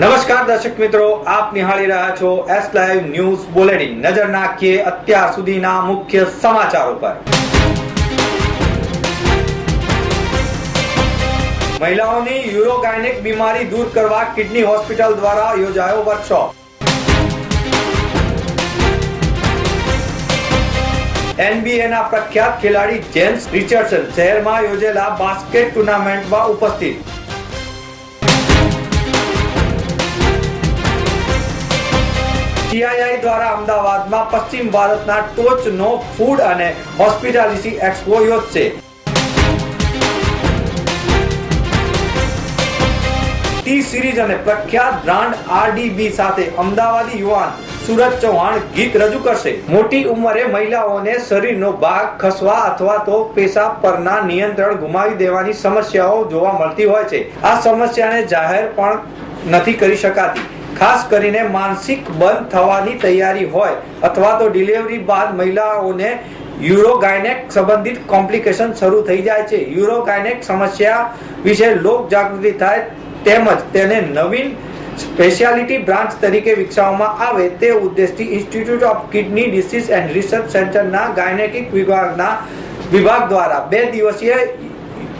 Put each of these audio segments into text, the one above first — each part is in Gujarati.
નમસ્કાર દર્શક મિત્રો, આપ નિહાળી રહ્યા છો એસ લાઈવ ન્યૂઝ બુલેટિન નજર નાખીએ અત્યાર સુધીના મુખ્ય સમાચારો પર. મહિલાઓની યુરોગાયનિક બીમારી દૂર કરવા કિડની હોસ્પિટલ દ્વારા યોજાયો વર્કશોપ. એનબીએના પ્રખ્યાત ખેલાડી જેમ્સ રિચર્ડસન શહેરમાં યોજેલા બાસ્કેટ ટુર્નામેન્ટમાં ઉપસ્થિત. સીઆઈઆઈ દ્વારા અમદાવાદમાં પશ્ચિમ ભારતના ટોચનો ફૂડ અને હોસ્પિટાલિટી એક્સપો યોજશે. ટી સિરીઝ અને પ્રખ્યાત બ્રાન્ડ આરડીબી સાથે અમદાવાદી યુવાન સુરજ ચૌહાણ ગીત રજૂ કરશે. મોટી ઉંમરે મહિલાઓને શરીરનો ભાગ ખસવા અથવા તો પેશાબ પરના નિયંત્રણ ગુમાવી દેવાની સમસ્યાઓ જોવા મળતી હોય છે. આ સમસ્યાને જાહેર પણ નથી કરી શકાતી. ખાસ કરીને માનસિક બંધ થવાની તૈયારી હોય અથવા તો ડિલિવરી બાદ મહિલાઓને યુરોગાયનેક સંબંધિત કોમ્પ્લિકેશન શરૂ થઈ જાય છે. યુરોગાયનેક સમસ્યા વિશે લોક જાગૃતિ થાય તેમજ તેને નવીન સ્પેશિયાલિટી બ્રાન્ચ તરીકે વિકસાવવામાં આવે તે ઉદ્દેશથી institute of kidney disease and research સેન્ટરના ગાયનેટિક વિભાગના વિભાગ દ્વારા બે દિવસીય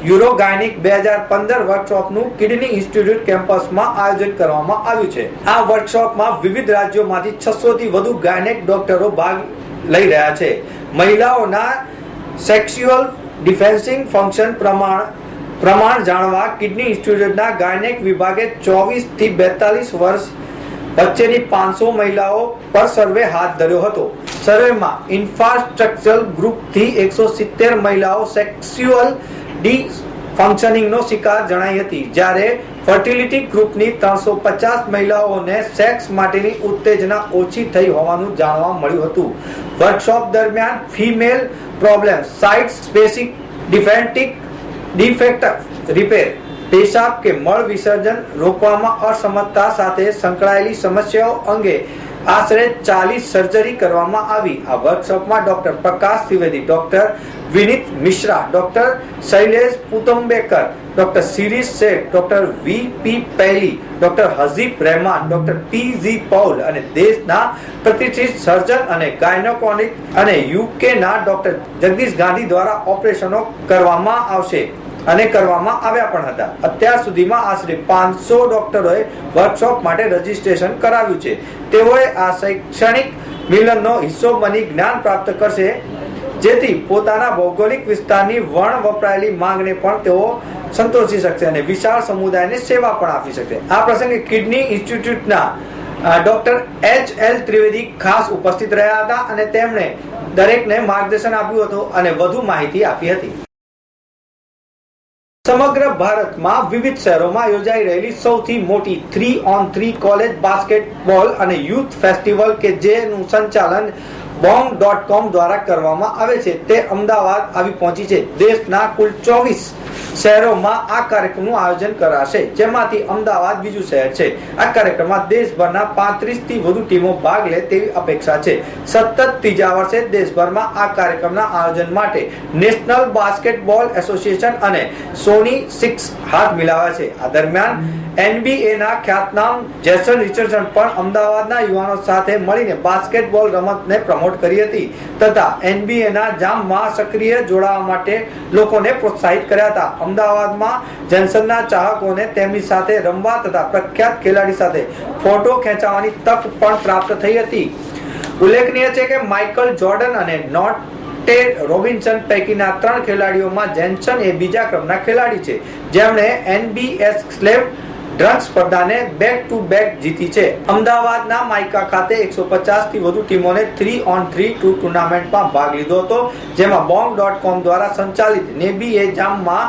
યુરોગાયનિક બે હજાર પંદર વર્કશોપનું કિડની ઇન્સ્ટિટ્યૂટ કેમ્પસમાં આયોજન કરવામાં આવ્યું છે. આ વર્કશોપમાં વિવિધ રાજ્યોમાંથી છસો થી વધુ ગાયનેક ડોક્ટરો ભાગ લઈ રહ્યા છે. મહિલાઓના સેક્સ્યુઅલ ડિફેન્સિંગ ફંક્શન પ્રમાણ પ્રમાણ જાણવા કિડની ઇન્સ્ટિટ્યૂટના ગાયનેક વિભાગે ચોવીસથી બેતાલીસ વર્ષ વચ્ચેની પાંચસો મહિલાઓ પર સર્વે હાથ ધર્યો હતો. સર્વેમાં ઇન્ફ્રાસ્ટ્રક્ચર ગ્રુપથી એકસો સિત્તેર મહિલાઓ સેક્સ્યુઅલ ડી ફંક્શનિંગનો શિકાર જણાઈ હતી, જ્યારે ફર્ટિલિટી ગ્રુપની ત્રણસો પચાસ મહિલાઓને સેક્સ માટેની ઉત્તેજના ઓછી થઈ હોવાનું જાણવા મળ્યું હતું. વર્કશોપ દરમિયાન ફિમેલ પ્રોબ્લેમ સાઇટ સ્પેસિક ડિફેન્ટિક ડિફેક્ટ રિપેર પેશાબ કે મળ વિસર્જન રોકવામાં અસમર્થતા સાથે સંકળાયેલી સમસ્યાઓ અંગે આશરે ચાલીસ સર્જરી કરવામાં આવી. આ વર્કશોપમાં doctor Prakash Trivedi, doctor Vineet Mishra, doctor Shailesh Putambekar, doctor Shirish Sheth, doctor V P Paheli, doctor Hazib Rehman, doctor P G Paul અને દેશના પ્રતિષ્ઠિત સર્જન અને ગાયનોકોનિક અને યુકેના ડોક્ટર જગદીશ ગાંધી દ્વારા ઓપરેશનો કરવામાં આવશે અને કરવામાં આવ્યા પણ હતા. અત્યાર સુધીમાં આશરે પાંચસો ડોક્ટરોએ વર્કશોપ માટે રજીસ્ટ્રેશન કરાવ્યું છે. તેઓએ આ શૈક્ષણિક મિલનનો હિસ્સો બની જ્ઞાન પ્રાપ્ત કરશે જેથી પોતાના ભૌગોલિક વિસ્તારની વણ વપરાયેલી માંગને પણ તેઓ સંતોષી શકશે અને વિશાળ સમુદાયને સેવા પણ આપી શકશે આ પ્રસંગે કિડની ઇન્સ્ટિટ્યૂટના ડોક્ટર એચ એલ ત્રિવેદી ખાસ ઉપસ્થિત રહ્યા હતા અને તેમણે દરેકને માર્ગદર્શન આપ્યું હતું અને વધુ માહિતી આપી હતી. સમગ્ર ભારતમાં વિવિધ શહેરોમાં યોજાઈ રહેલી સૌથી મોટી three on three college basketball અને યુથ ફેસ્ટિવલ કે જેનું સંચાલન બોંગ ડોટ કોમ દ્વારા કરવામાં આવે છે. તે અમદાવાદ આવી પહોંચી છે. દેશના કુલ ચોવીસ શહેરોમાં આ કાર્યક્રમનું આયોજન કરાશે. જેમાંથી અમદાવાદ બીજું શહેર છે. આ કાર્યક્રમમાં દેશભરના પાંત્રીસથી વધુ ટીમો ભાગ લે તેવી અપેક્ષા છે. સતત ત્રીજા વર્ષે દેશભરમાં આ કાર્યક્રમના આયોજન માટે નેશનલ બાસ્કેટબોલ એસોસિએશન અને સોની સિક્સ હાથ મિલાવ્યા છે. આ દરમિયાન એનબીએ ના ખ્યાતનામ જેસન રિચર્ડસન પણ અમદાવાદના યુવાનો સાથે મળીને બાસ્કેટબોલ રમતને પ્રમોટ કરી હતી તથા એનબીએના જામમાં સક્રિય જોડાવા માટે લોકોને પ્રોત્સાહિત કર્યા હતા. અમદાવાદમાં જેન્સનના ચાહકોને તેમની સાથે રમવા તથા પ્રખ્યાત ખેલાડી સાથે ફોટો ખેંચાવાની તક પણ પ્રાપ્ત થઈ હતી. ઉલ્લેખનીય છે કે માઇકલ જોર્ડન અને નોટ ટેડ રોબિન્સન પૈકીના ત્રણ ખેલાડીઓમાં જેન્સન એ બીજા ક્રમના ખેલાડી છે. જેમણે એનબીએસ સ્લેમ ડ્રગ સ્પર્ધાને બેક ટુ બેક જીતી છે. અમદાવાદના માઇકા ખાતે એકસો પચાસથી વધુ ટીમોને થ્રી ઓન થ્રી ટુ ટુર્નામેન્ટમાં ભાગ લીધો હતો, જેમાં બોમ્બ ડોટ કોમ દ્વારા સંચાલિત નેબી એ જામમાં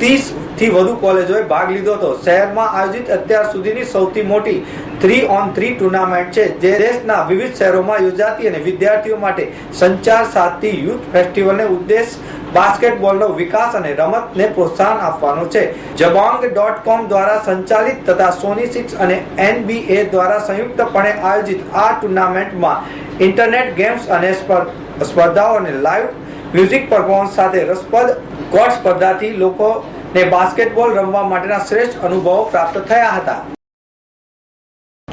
ત્રીસથી વધુ કોલેજોએ ભાગ લીધો હતો. શહેરમાં આયોજિત અત્યાર સુધીની સૌથી મોટી થ્રી ઓન થ્રી ટુર્નામેન્ટ છે, જે દેશના વિવિધ શહેરોમાં યોજાતી અને વિદ્યાર્થીઓ માટે સંચાર સાધતી યુથ ફેસ્ટિવલને ઉદ્દેશ બાસ્કેટબોલનો વિકાસ અને રમતને પ્રોત્સાહન આપવાનો છે. જબોંગ ડોટ કોમ દ્વારા સંચાલિત તથા સોની સિક્સ અને એનબીએ દ્વારા સંયુક્તપણે આયોજિત આ ટુર્નામેન્ટમાં ઇન્ટરનેટ ગેમ્સ અને સ્પર્ધાઓ અને લાઈવ મ્યુઝિક પરફોર્મન્સ સાથે રસપ્રદ ગોટ સ્પર્ધાથી લોકોને બાસ્કેટબોલ રમવા માટેના શ્રેષ્ઠ અનુભવો પ્રાપ્ત થયા હતા.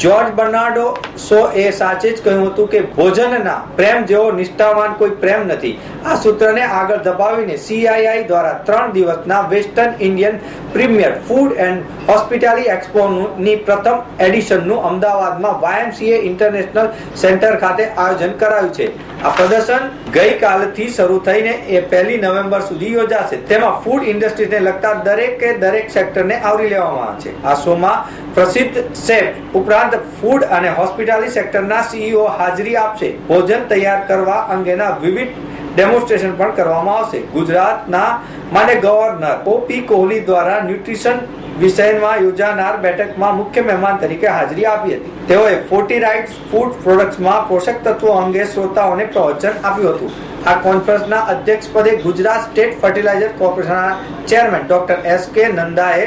જ્યોર્જ બર્નાર્ડો સો એ સાચે જ કહ્યું હતું કે ભોજનના પ્રેમ જેવો નિષ્ઠાવાન કોઈ પ્રેમ નથી. આ સૂત્રને આગળ દબાવીને સીઆઈઆઈ દ્વારા ત્રણ દિવસના western Indian premier food and hospitality એક્સપોની પ્રથમ એડિશનનું અમદાવાદમાં વાયએમસીએ ઇન્ટરનેશનલ સેન્ટર ખાતે આયોજન કરાયું છે. આ પ્રદર્શન ગઈકાલથી શરૂ થઈને એ પહેલી નવેમ્બર સુધી યોજાશે. તેમાં ફૂડ ઇન્ડસ્ટ્રીને લગતા દરેકે દરેક સેક્ટરને આવરી લેવામાં આવે છે. આ શોમાં પ્રસિદ્ધ શેફ ઉપરાંત ફૂડ અને હોસ્પિટાલિટી સેક્ટરના સીઈઓ હાજરી આપશે. ભોજન તૈયાર કરવા અંગેના વિવિધ ડેમોન્સ્ટ્રેશન પણ કરવામાં આવશે. ગુજરાતના માન્ય ગવર્નર ઓપી કોહલી દ્વારા ન્યુટ્રિશન વિષયમાં યોજાનાર બેઠકમાં મુખ્ય મહેમાન તરીકે હાજરી આપી હતી. તેઓએ ફોર્ટી રાઇટ્સ ફૂડ પ્રોડક્ટ્સમાં પોષક તત્વો અંગે શ્રોતાઓને પ્રવચન આપ્યું હતું. આ કોન્ફરન્સના અધ્યક્ષ પદે ગુજરાત સ્ટેટ ફર્ટિલાઇઝર કોર્પોરેશનના ચેરમેન ડોક્ટર એસ કે નંદાએ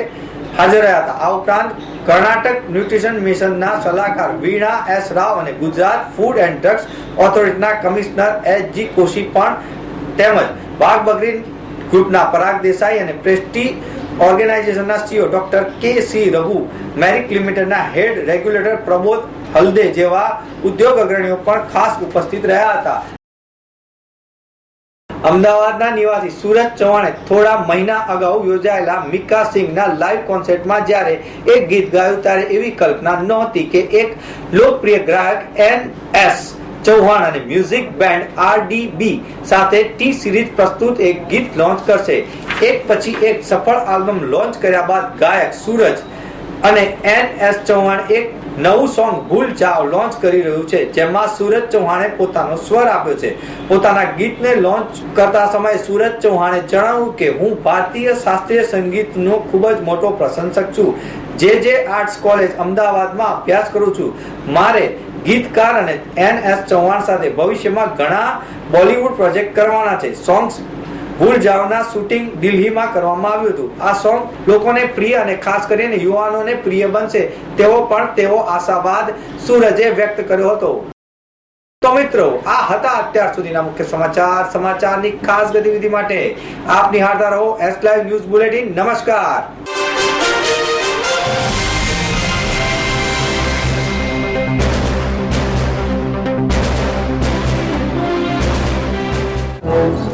હાજર રહ્યા હતા. આ ઉપરાંત કર્ણાટક ન્યુટ્રિશન મિશનના સલાહકાર વીણા એસ રાવ અને ગુજરાત ફૂડ એન્ડ ડ્રગ્સ ઓથોરિટીના કમિશનર એચ જી કોશી પણ તેમજ બાગ બગરી ગ્રુપના પરાગ દેસાઈ અને પ્રેસ્ટી ઓર્ગેનાઇઝેશનના CEO doctor K C Raghu, મેરિક લિમિટેડના હેડ રેગ્યુલેટર પ્રબોધ હલ્દે જેવા ઉદ્યોગ અગ્રણીઓ પણ ખાસ ઉપસ્થિત રહ્યા હતા. અમદાવાદના નિવાસી સુરજ ચૌહાણે થોડા મહિના અગાઉ યોજાયેલા મિકા સિંઘના લાઈવ કોન્સર્ટમાં જ્યારે એક ગીત ગાયું ત્યારે એવી કલ્પના નહોતી કે એક લોકપ્રિય ગ્રાહક એન એસ ચૌહાણ અને મ્યુઝિક બેન્ડ આરડીબી સાથે ટી સિરીઝ પ્રસ્તુત એક ગીત લોન્ચ કરશે. એક પછી એક સફળ આલ્બમ લોન્ચ કર્યા બાદ ગાયક સૂરજ અને એન એસ ચૌહાણ એક નવું સોંગ ભૂલ જાઓ લોન્ચ કરી રહ્યું છે, જેમાં સુરજ ચૌહાણે પોતાનો સ્વર આપ્યો છે. પોતાના ગીતને લોન્ચ કરતા સમયે સુરજ ચૌહાણે જણાવ્યું કે, હું ભારતીય શાસ્ત્રીય સંગીતનો ખૂબ જ મોટો પ્રશંસક છું. જે જે આર્ટ્સ કોલેજ અમદાવાદમાં અભ્યાસ કરું છું. મારે ગીતકાર અને એન એસ ચૌહાણ સાથે ભવિષ્યમાં ઘણા બોલિવૂડ પ્રોજેક્ટ કરવાના છે. સોંગ્સ ભૂલ જાવના શૂટિંગ દિલ્હીમાં કરવામાં આવ્યું હતું. આ સોંગ લોકોને પ્રિય અને ખાસ કરીને યુવાનોને પ્રિય બનશે તેવો પણ તેવો આશાવાદ સૂરજે વ્યક્ત કર્યો હતો. તો મિત્રો, આ હતા અત્યાર સુધીના મુખ્ય સમાચાર. સમાચારની ખાસ ગતિવિધિ માટે આપ નિહાળતા રહો એસ લાઈવ ન્યૂઝ બુલેટિન નમસ્કાર. Thank.